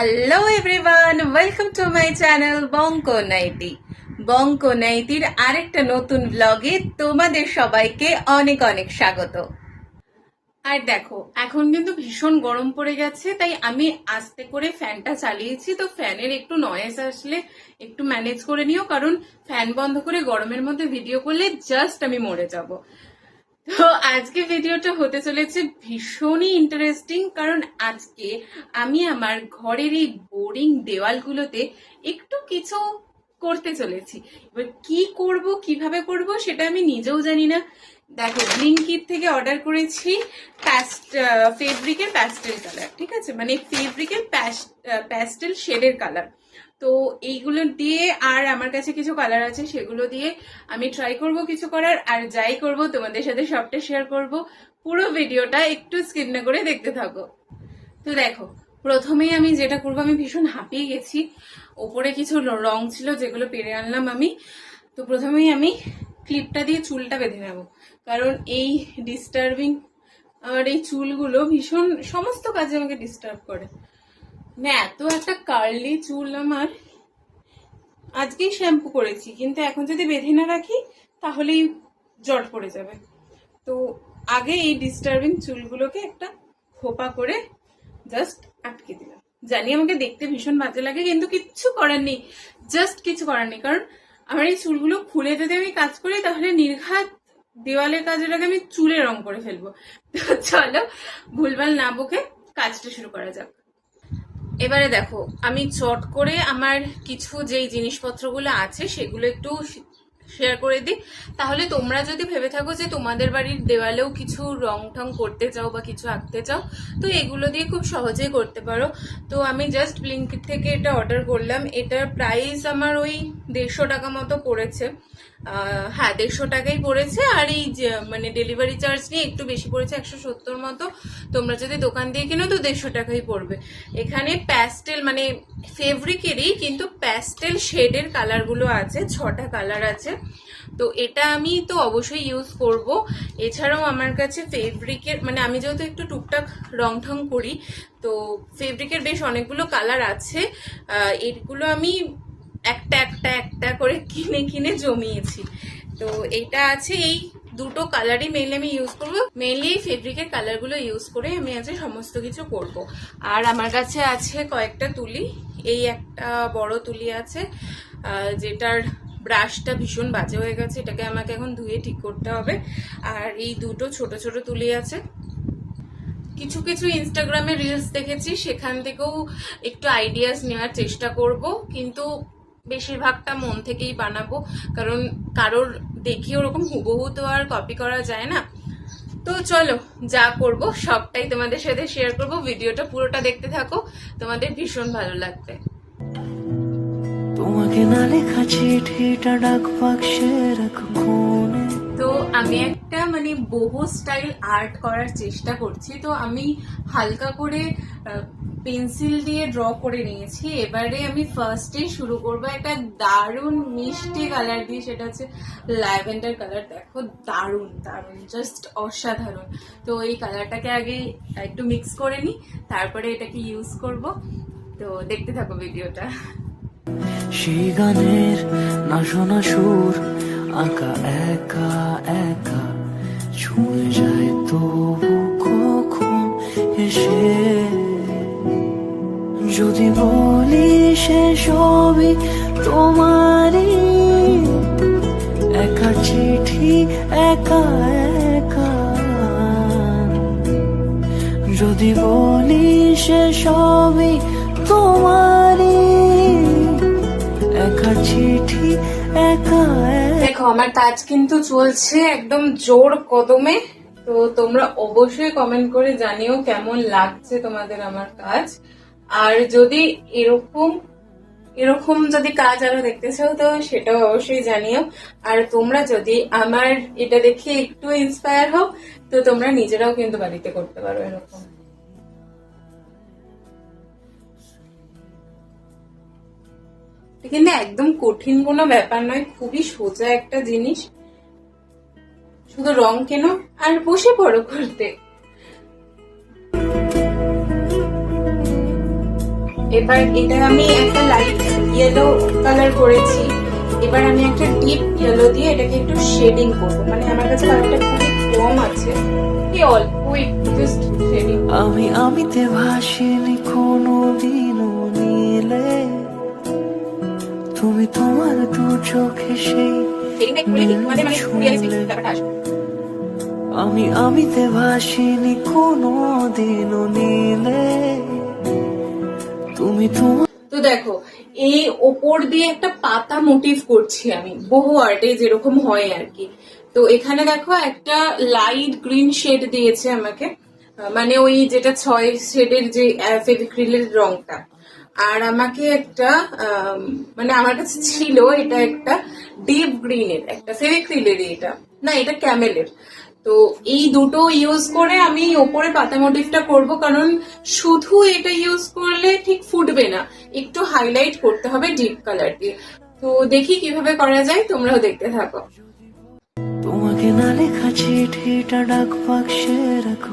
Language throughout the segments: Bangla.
Hello everyone welcome to my channel বঙ্কো নাইটি বঙ্কো নাইটির আরেকটা নতুন ব্লগে তোমাদের সবাইকে অনেক অনেক স্বাগত। আর দেখো, এখন কিন্তু ভীষণ গরম পড়ে গেছে, তাই আমি আস্তে করে ফ্যানটা চালিয়েছি, তো ফ্যানের একটু নয়েজ আসলে একটু ম্যানেজ করে নিও, কারণ ফ্যান বন্ধ করে গরমের মধ্যে ভিডিও করলে জাস্ট আমি মরে যাব। তো আজকে ভিডিওটা হতে চলেছে ভীষণই ইন্টারেস্টিং কারণ আজকে আমি আমার ঘরের এই বোরিং দেওয়ালগুলোতে একটু কিছু করতে চলেছি। এবার কি করব, কীভাবে করব সেটা আমি নিজেও জানি না। দেখো ব্লিঙ্কিট থেকে অর্ডার করেছি প্যাস্ট ফেব্রিকের প্যাস্টেল কালার ঠিক আছে? মানে ফেব্রিকের প্যাস্টেল শেডের কালার তো এইগুলো দিয়ে আর আমার কাছে কিছু কালার আছে, সেগুলো দিয়ে আমি ট্রাই করব কিছু করার আর যাই করব তোমাদের সাথে সবটা শেয়ার করব। পুরো ভিডিওটা একটু স্কিপ না করে দেখতে থাকো। তো দেখো, প্রথমেই আমি যেটা করব, আমি ভীষণ হাঁপিয়ে গেছি। ওপরে কিছু রং ছিল যেগুলো পেরে আনলাম আমি। তো প্রথমেই আমি ক্লিপটা দিয়ে চুলটা বেঁধে নেব। কারণ এই ডিস্টার্বিং আমার এই চুলগুলো ভীষণ, সমস্ত কাজে আমাকে ডিস্টার্ব করে। না, এত একটা কার্লি চুল আমার। আজকেই শ্যাম্পু করেছি, কিন্তু এখন যদি বেঁধে না রাখি, তাহলেই জট পড়ে যাবে। তো আগে এই ডিস্টার্বিং চুলগুলোকে একটা খোপা করে জাস্ট আটকে দিলাম। জানি আমাকে দেখতে ভীষণ বাজে লাগে, কিন্তু কিচ্ছু করার নেই। জাস্ট কিছু করার নেই, কারণ আমার এই চুলগুলো খুলে যদি আমি কাজ করি, তাহলে নির্ঘাত দেওয়ালের কাজের আগে আমি চুলে রং করে ফেলব। তো চলো, ভুলভাল না বকে কাজটা শুরু করা যাক। এবারে দেখো, আমি চট করে আমার কিছু যেই জিনিসপত্রগুলো আছে সেগুলো একটু শেয়ার করে দিই। তাহলে তোমরা যদি ভেবে থাকো যে তোমাদের বাড়ির দেওয়ালেও কিছু রং টং করতে চাও বা কিছু আঁকতে চাও, তো এগুলো দিয়ে খুব সহজেই করতে পারো। তো আমি জাস্ট ব্লিঙ্কিট থেকে এটা অর্ডার করলাম। এটার প্রাইস আমার ওই দেড়শো টাকা মতো পড়েছে। হ্যাঁ দেড়শো টাকাই পড়েছে আর এই মানে ডেলিভারি চার্জ নিয়ে একটু বেশি পড়েছে, একশো সত্তর মতো। তোমরা যদি দোকান দিয়ে কিনো তো দেড়শো টাকাই পড়বে। এখানে প্যাস্টেল মানে ফেব্রিকেরই কিন্তু প্যাস্টেল শেডের কালারগুলো আছে, ছটা কালার আছে। তো এটা আমি তো অবশ্যই ইউজ করব। এছাড়াও আমার কাছে ফেব্রিকের মানে আমি যেহেতু একটু টুকটাক রং ঠং করি, তো ফেব্রিকের বেশ অনেকগুলো কালার আছে। এগুলো আমি একটা একটা একটা করে কিনে কিনে জমিয়েছি। তো এইটা আছে, এই দুটো কালারই মেনলি আমি ইউজ করব। মেনলি এই ফেব্রিকের কালারগুলো ইউজ করে আমি আজকে সমস্ত কিছু করব। আর আমার কাছে আছে কয়েকটা তুলি। এই একটা বড় তুলি আছে যেটার ব্রাশটা ভীষণ বাজে হয়ে গেছে। এটাকে আমাকে এখন ধুয়ে ঠিক করতে হবে। আর এই দুটো ছোট ছোট তুলি আছে। কিছু কিছু ইনস্টাগ্রামে রিলস দেখেছি। সেখান থেকেও একটু আইডিয়াস নেওয়ার চেষ্টা করব। কিন্তু বেশিরভাগটা মন থেকেই বানাবো, কারণ কারোর দেখে ওরকম হুবহু তো আর কপি করা যায় না। তো চলো, যা করব সবটাই তোমাদের সাথে শেয়ার করব, ভিডিওটা পুরোটা দেখতে থাকো, তোমাদের ভীষণ ভালো লাগবে। তোমাকে না লেখা চিঠিটা ডাক বাক্সে রাখ আমি একটা মানে বহু স্টাইল আর্ট করার চেষ্টা করছি। তো আমি হালকা করে পেন্সিল দিয়ে ড্র করে নিয়েছি। এবারে আমি ফার্স্টে শুরু করব একটা দারুণ মিষ্টি কালার দিয়ে। সেটা হচ্ছে ল্যাভেন্ডার কালার দেখো, দারুণ দারুণ জাস্ট অসাধারণ। তো এই কালারটাকে আগে একটু মিক্স করে নিই, তারপরে এটাকে ইউজ করব। তো দেখতে থাকো ভিডিওটা সেই গানের না শোনা সুর আঁকা একা একা ছুঁয়ে যায় তবু কখন এসে? যদি বলি সে সবই তোমারই, একা চিঠি, একা একা। যদি বলি সে সবই তোমারই, একা চিঠি দেখো, আমার কাজ কিন্তু চলছে একদম জোর কদমে। তো তোমরা অবশ্যই কমেন্ট করে জানিও কেমন লাগছে তোমাদের আমার কাজ। আর যদি এরকম এরকম যদি কাজ আরও দেখতে চাও, তো সেটাও অবশ্যই জানিও। আর তোমরা যদি আমার এটা দেখে একটু ইন্সপায়ার হও, তো তোমরা নিজেরাও কিন্তু বাড়িতে করতে পারো এরকম। কিন্তু একদম কঠিন কোনো ব্যাপার নয়, খুবই সোজা একটা জিনিস। শুধু রং কেন আর বসে পড়ো করতে। এবার এটা আমি একটা লাইট ইয়েলো কালার করেছি। এবার আমি একটা ডিপ ইয়েলো দিয়ে এটাকে একটু শেডিং করব। মানে আমার কাছে কালারটা খুবই কম আছে। কি অল্পই জাস্ট শেডিং আমি আমিতে ভাসিনি কোনো দিনও তুমি তোমার দু চোখে সেই মানে মানে আমি আমিতে ভাসিনি কোনো দিনও নীলে। তুমি তোমার তো দেখো এই ওপর দিয়ে একটা পাতা মোটিভ করছি আমি বহু আর্টে যেরকম হয় আর কি। তো এখানে দেখো একটা লাইট গ্রিন শেড দিয়েছে আমাকে। মানে ওই যেটা ছয় শেডের যে ফেভিক্রিলের রংটা। আর আমাকে একটা মানে আমার কাছে ছিল এটা একটা ডিপ গ্রিনের, একটা ফেভিক্রিলেরই এটা। না, এটা ক্যামেলের। তো এই দুটো ইউজ করে আমি ওপরে পাতা মোটিভটা করব, কারণ শুধু এটা ইউজ করলে ঠিক ফুটবে না। একটু হাইলাইট করতে হবে ডিপ কালার দিয়ে। তো দেখি কীভাবে করা যায়, তোমরাও দেখতে থাকো। তোমাকে না লেখা চিঠিটা ডাক বাক্সে রাখো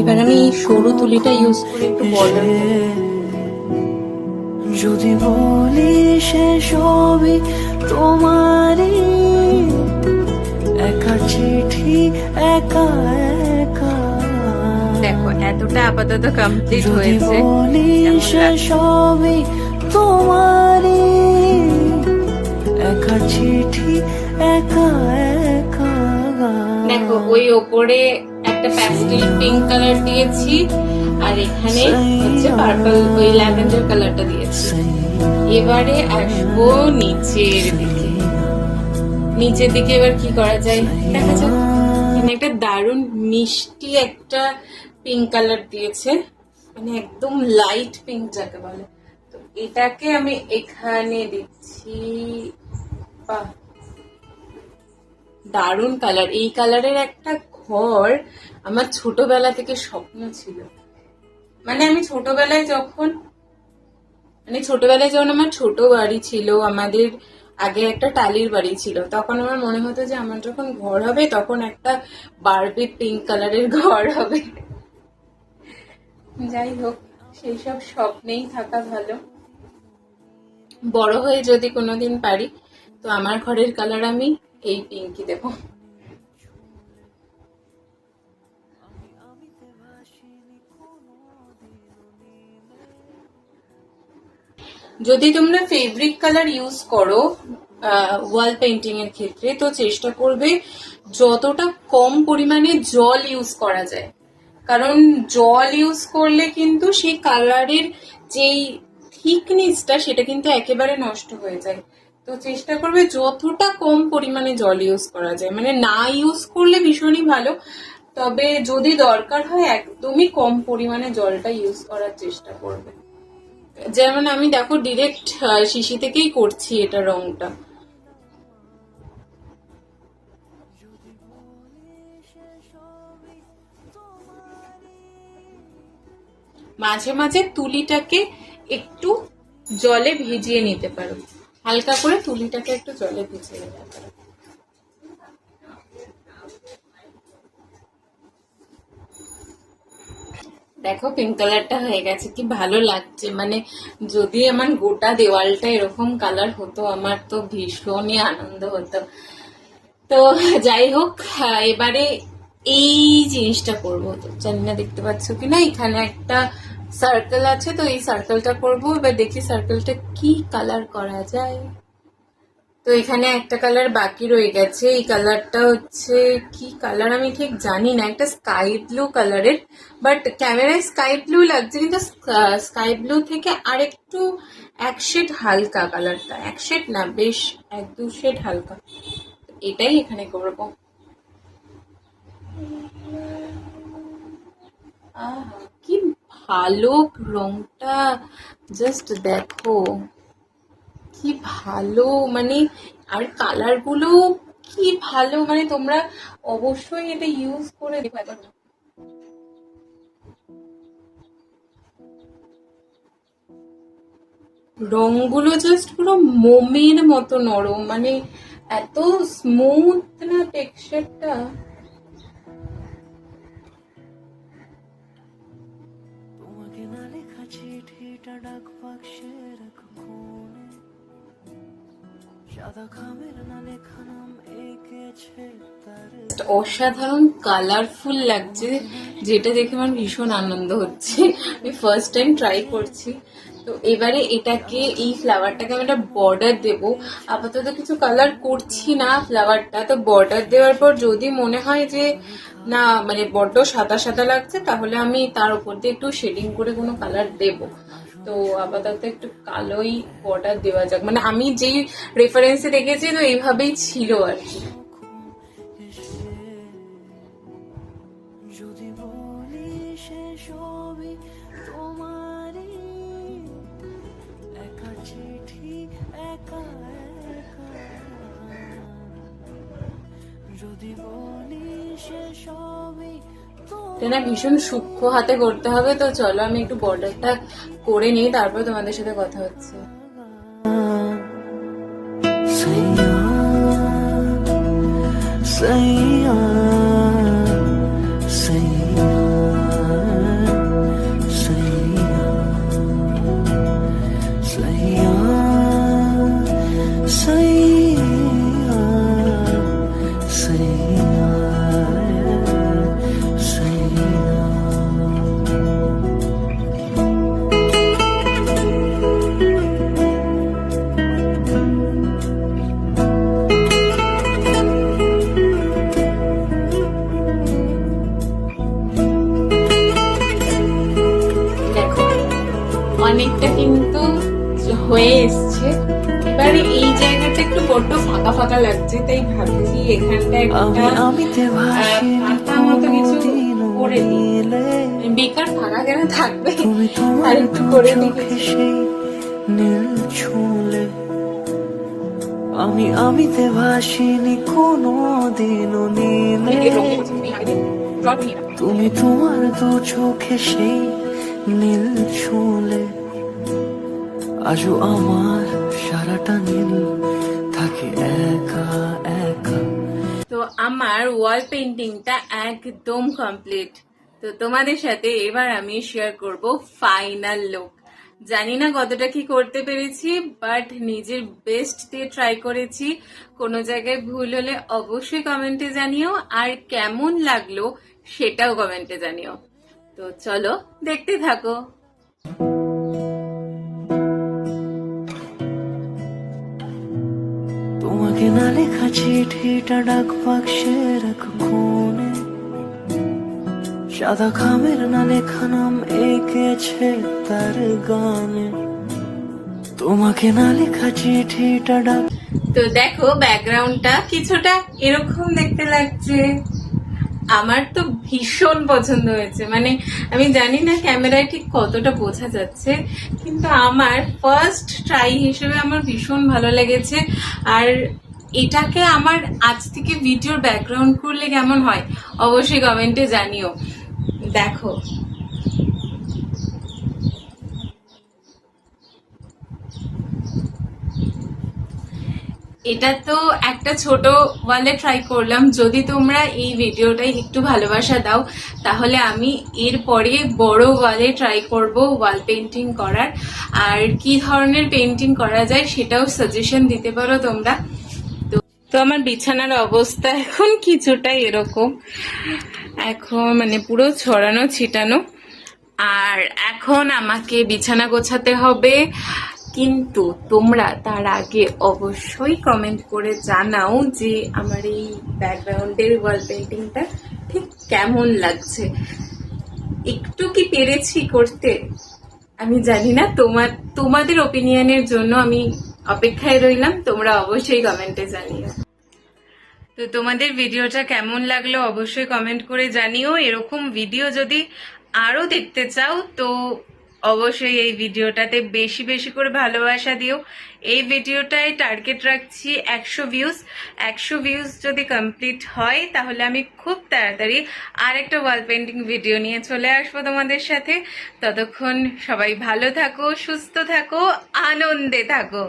এবার আমি সরু তুলিটা ইউজ করে একটু বর্ডার যদি বলি সে সবই তোমারই একা চিঠি একা একা। দেখো এতটা আপাতত কমপ্লিট হয়েছে। বলি সে সবই তোমারই একা চিঠি একা একা। দেখো ওই ওপরে একটা প্যাস্টেল পিঙ্ক কালার দিয়েছি, আর এখানে হচ্ছে পার্পল ওই ল্যাভেন্ডার কালারটা দিয়েছি। এবারে আসব নিচের দিকে। নিচের দিকে এবার কি করা যায়? দেখা যাক। এখানে একটা দারুণ মিষ্টি একটা পিঙ্ক কালার দিয়েছে। মানে একদম লাইট পিঙ্ক যাকে বলে। তো এটাকে আমি এখানে দিচ্ছি। বাহ! দারুণ কালার এই কালারের একটা ঘর আমার ছোটবেলা থেকে স্বপ্ন ছিল। মানে আমি ছোটবেলায় যখন মানে ছোটবেলায় যখন আমার ছোট বাড়ি ছিল, আমাদের আগে একটা টালির বাড়ি ছিল, তখন আমার মনে হতো যে আমার যখন ঘর হবে, তখন একটা বারবি পিঙ্ক কালারের ঘর হবে। যাই হোক, সেই সব স্বপ্নেই থাকা ভালো। বড় হয়ে যদি কোনোদিন পারি, তো আমার ঘরের কালার আমি এই পিঙ্কই দেব। যদি তোমরা ফেব্রিক কালার ইউজ করো ওয়াল পেন্টিং এর ক্ষেত্রে, তো চেষ্টা করবে যতটা কম পরিমাণে জল ইউজ করা যায়। কারণ জল ইউজ করলে কিন্তু সেই কালারের যেই থিকনেসটা সেটা কিন্তু একেবারে নষ্ট হয়ে যায়। তো চেষ্টা করবে যতটা কম পরিমাণে জল ইউজ করা যায়। মানে না ইউজ করলে ভীষণই ভালো, তবে যদি দরকার হয় একদমই কম পরিমাণে জলটা ইউজ করার চেষ্টা করবে। যেমন আমি দেখো ডিরেক্ট শিশি থেকেই করছি এটা রংটা। মাঝে মাঝে তুলিটাকে একটু জলে ভিজিয়ে নিতে পারো। হালকা করে তুলিটাকে একটু জলে ভিজিয়ে পারো দেখো পিঙ্ক কালারটা হয়ে গেছে, কি ভালো লাগছে। মানে যদি আমার গোটা দেওয়ালটা এরকম কালার হতো, আমার তো ভীষণই আনন্দ হতো। তো যাই হোক এবারে এই জিনিসটা করব। তো জানি না, দেখতে পাচ্ছ কি না এখানে একটা সার্কেল আছে তো, এই সার্কেলটা করব। এবার দেখি সার্কেলটা কি কালার করা যায়। তো এখানে একটা কালার বাকি রয়ে গেছে। এই কালারটা হচ্ছে কি কালার আমি ঠিক জানি না। একটা স্কাই ব্লু কালারের বাট ক্যামেরায় স্কাই ব্লু লাগছে, কিন্তু স্কাই ব্লু থেকে আরেকটু এক শেড হালকা কালারটা এক শেড না, বেশ এক, দু শেড হালকা। এটাই এখানে করব। কি ভালো রংটা জাস্ট দেখো। কি ভালো মানে আর কালারগুলো কি ভালো মানে তোমরা অবশ্যই এটা ইউজ করে দেখো একবার। রংগুলো জাস্ট পুরো মোমের মতো নরম মানে এত স্মুথ না টেক্সচারটা সাদা খামের এঁকেছে অসাধারণ কালারফুল লাগছে, যেটা দেখে আমার ভীষণ আনন্দ হচ্ছে। আমি ফার্স্ট টাইম ট্রাই করছি। তো এবারে এটাকে, এই ফ্লাওয়ারটাকে আমি একটা বর্ডার দেব। আপাতত কিছু কালার করছি না ফ্লাওয়ারটা তো বর্ডার দেওয়ার পর যদি মনে হয় যে, না মানে বড্ড সাদা সাদা লাগছে, তাহলে আমি তার উপর দিয়ে একটু শেডিং করে কোনো কালার দেব। তো আপাতত একটু কালোই বর্ডার দেওয়া যাক। মানে আমি যেই রেফারেন্সে দেখেছি তো এইভাবেই ছিল আর কি। এটা ভীষণ সূক্ষ্ম হাতে করতে হবে, তো চলো আমি একটু বর্ডারটা করে নিই, তারপর তোমাদের সাথে কথা হচ্ছে। লাগছে তাই ভাবছি এখানটা আমি একটা মতো কিছু করে দিই বেকার ফাঁকা কেন থাকবে আর একটু করে দিই সেই আমি আমিতে ভাসিনি কোনো দিনও নীলে তুমি তোমার দু চোখে সেই নীল ছুঁলে। আজও আমার সারাটা নীল থাকে একা তো আমার ওয়াল পেন্টিংটা একদম কমপ্লিট তো তোমাদের সাথে এবার আমি শেয়ার করব ফাইনাল লুক জানি না কতটা কি করতে পেরেছি বাট নিজের বেস্ট দিয়ে ট্রাই করেছি। কোনো জায়গায় ভুল হলে অবশ্যই কমেন্টে জানিও, আর কেমন লাগল সেটাও কমেন্টে জানিও। তো চলো দেখতে থাকো। চিঠিটা ডাক বাক্সের এক কোণে সাদা খামের না লেখা নাম এঁকেছে তার গানে। তোমাকে না লেখা চিঠিটা ডাক তো দেখো, ব্যাকগ্রাউন্ডটা কিছুটা এরকম দেখতে লাগছে। আমার তো ভীষণ পছন্দ হয়েছে। মানে আমি জানি না ক্যামেরায় ঠিক কতটা বোঝা যাচ্ছে, কিন্তু আমার ফার্স্ট ট্রাই হিসেবে আমার ভীষণ ভালো লেগেছে। আর এটাকে আমার আজ থেকে ভিডিওর ব্যাকগ্রাউন্ড করলে কেমন হয়, অবশ্যই কমেন্টে জানিও। দেখো। এটা তো একটা ছোট ওয়ালে ট্রাই করলাম। যদি তোমরা এই ভিডিওটাই একটু ভালোবাসা দাও, তাহলে আমি এরপরে বড় ওয়ালে ট্রাই করব ওয়াল পেন্টিং করার। আর কি ধরনের পেন্টিং করা যায় সেটাও সাজেশন দিতে পারো তোমরা। তো আমার বিছানার অবস্থা এখন কিছুটা এরকম। এখন মানে পুরো ছড়ানো, ছিটানো। আর এখন আমাকে বিছানা গোছাতে হবে। কিন্তু তোমরা তার আগে অবশ্যই কমেন্ট করে জানাও যে আমার এই ব্যাকগ্রাউন্ডের ওয়াল পেন্টিংটা ঠিক কেমন লাগছে। একটু কি পেরেছি করতে? আমি জানি না তোমার তোমাদের ওপিনিয়নের জন্য আমি অপেক্ষায় রইলাম, তোমরা অবশ্যই কমেন্টে জানিও। তো তোমাদের ভিডিওটা কেমন লাগল অবশ্যই কমেন্ট করে জানিও। এরকম ভিডিও যদি আরও দেখতে চাও, তো অবশ্যই এই ভিডিওটাতে বেশি বেশি করে ভালোবাসা দিও। এই ভিডিওটায় টার্গেট রাখছি একশো ভিউজ একশো ভিউজ যদি কমপ্লিট হয়, তাহলে আমি খুব তাড়াতাড়ি আর একটা ওয়াল পেন্টিং ভিডিও নিয়ে চলে আসব তোমাদের সাথে। ততক্ষণ সবাই ভালো থাকো, সুস্থ থাকো, আনন্দে থাকো।